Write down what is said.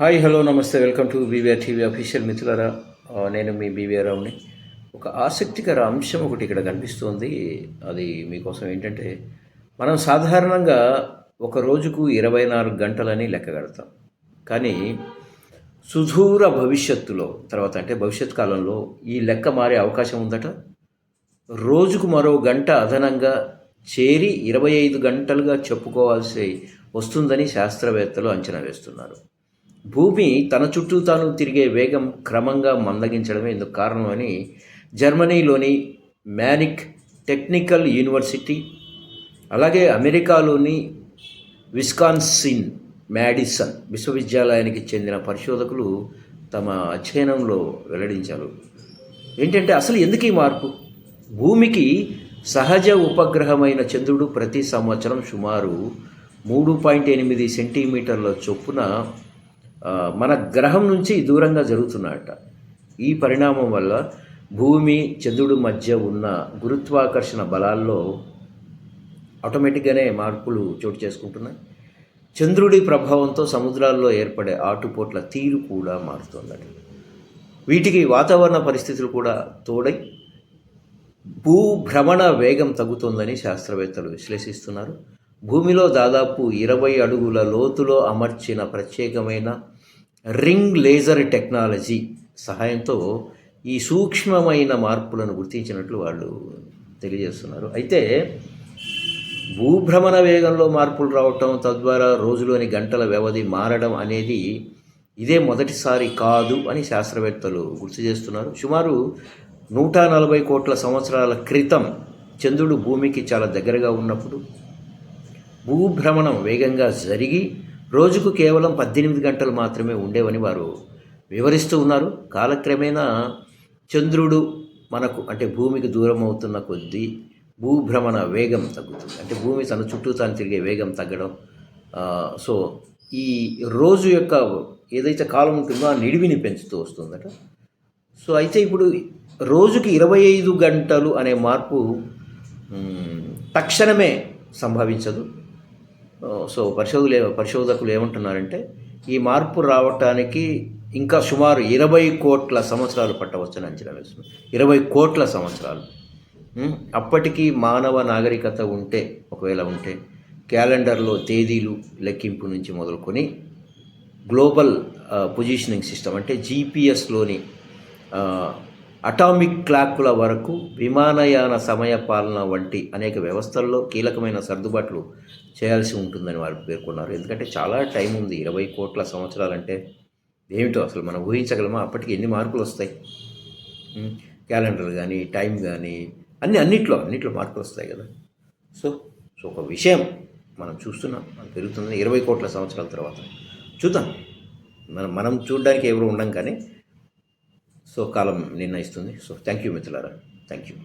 Hi hello నమస్తే welcome to BVR TV official మిత్రులరా. నేను మీ బీవీఆర్ రావుని. ఒక ఆసక్తికర అంశం ఒకటి ఇక్కడ కనిపిస్తోంది. అది మీకోసం ఏంటంటే మనం సాధారణంగా ఒక రోజుకు ఇరవై నాలుగు గంటలని లెక్క కడతాం. కానీ సుదూర భవిష్యత్తులో తర్వాత అంటే భవిష్యత్ కాలంలో ఈ లెక్క మారే అవకాశం ఉందట. రోజుకు మరో గంట అదనంగా చేరి ఇరవై ఐదు గంటలుగా చెప్పుకోవాల్సి వస్తుందని శాస్త్రవేత్తలు అంచనా వేస్తున్నారు. భూమి తన చుట్టూ తాను తిరిగే వేగం క్రమంగా మందగించడమే ఇందుకు కారణమని జర్మనీలోని మ్యానిక్ టెక్నికల్ యూనివర్సిటీ అలాగే అమెరికాలోని విస్కాన్సిన్ మ్యాడిసన్ విశ్వవిద్యాలయానికి చెందిన పరిశోధకులు తమ అధ్యయనంలో వెల్లడించారు. ఏంటంటే అసలు ఎందుకు ఈ మార్పు? భూమికి సహజ ఉపగ్రహమైన చంద్రుడు ప్రతి సంవత్సరం సుమారు మూడు పాయింట్ ఎనిమిది సెంటీమీటర్ల చొప్పున మన గ్రహం నుంచి దూరంగా జరుగుతున్నాడట ఈ పరిణామం వల్ల భూమి చంద్రుడు మధ్య ఉన్న గురుత్వాకర్షణ బలాల్లో ఆటోమేటిక్గానే మార్పులు చోటు చేసుకుంటున్నాయి. చంద్రుడి ప్రభావంతో సముద్రాల్లో ఏర్పడే ఆటుపోట్ల తీరు కూడా మారుతుందట. వీటికి వాతావరణ పరిస్థితులు కూడా తోడై భూభ్రమణ వేగం తగ్గుతుందని శాస్త్రవేత్తలు విశ్లేషిస్తున్నారు. భూమిలో దాదాపు ఇరవై అడుగుల లోతులో అమర్చిన ప్రత్యేకమైన రింగ్ లేజర్ టెక్నాలజీ సహాయంతో ఈ సూక్ష్మమైన మార్పులను గుర్తించినట్లు వాళ్ళు తెలియజేస్తున్నారు. అయితే భూభ్రమణ వేగంలో మార్పులు రావటం తద్వారా రోజులోని గంటల వ్యవధి మారడం అనేది ఇదే మొదటిసారి కాదు అని శాస్త్రవేత్తలు గుర్తు చేస్తున్నారు. సుమారు నూట నలభై కోట్ల సంవత్సరాల క్రితం చంద్రుడు భూమికి చాలా దగ్గరగా ఉన్నప్పుడు భూభ్రమణం వేగంగా జరిగి రోజుకు కేవలం పద్దెనిమిది గంటలు మాత్రమే ఉండేవని వారు వివరిస్తూ ఉన్నారు. కాలక్రమేణా చంద్రుడు మనకు అంటే భూమికి దూరం అవుతున్న కొద్దీ భూభ్రమణ వేగం తగ్గుతుంది. అంటే భూమి తన చుట్టూ తాను తిరిగే వేగం తగ్గడం. సో ఈ రోజు యొక్క ఏదైతే కాలం ఉంటుందో ఆ నిడివిని పెంచుతూ వస్తుందట. సో అయితే ఇప్పుడు రోజుకి ఇరవై ఐదు గంటలు అనే మార్పు తక్షణమే సంభవించదు. సో పరిశోధకులు పరిశోధకులు ఏమంటున్నారంటే ఈ మార్పు రావటానికి ఇంకా సుమారు ఇరవై కోట్ల సంవత్సరాలు పట్టవచ్చని అంచనా వేస్తున్నారు. ఇరవై కోట్ల సంవత్సరాలు. అప్పటికి మానవ నాగరికత ఉంటే ఒకవేళ ఉంటే క్యాలెండర్లో తేదీలు లెక్కింపు నుంచి మొదలుకొని గ్లోబల్ పొజిషనింగ్ సిస్టమ్ అంటే జీపీఎస్లోని అటామిక్ క్లాక్కుల వరకు విమానయాన సమయ పాలన వంటి అనేక వ్యవస్థల్లో కీలకమైన సర్దుబాట్లు చేయాల్సి ఉంటుందని వారు పేర్కొన్నారు. ఎందుకంటే చాలా టైం ఉంది. ఇరవై కోట్ల సంవత్సరాలంటే ఏమిటో అసలు మనం ఊహించగలమా? అప్పటికి ఎన్ని మార్పులు వస్తాయి? క్యాలెండర్ కానీ టైం కానీ అన్ని అన్నిట్లో అన్నిట్లో మార్పులు వస్తాయి కదా. సో సో ఒక విషయం మనం చూస్తున్నాం. మనం పెరుగుతుంది. ఇరవై కోట్ల సంవత్సరాల తర్వాత. చూద్దాం. మనం మనం చూడడానికి ఎవరు ఉండం కానీ సో కాలం నిర్ణయిస్తుంది. సో థ్యాంక్ యూ మిత్రులారా. Thank you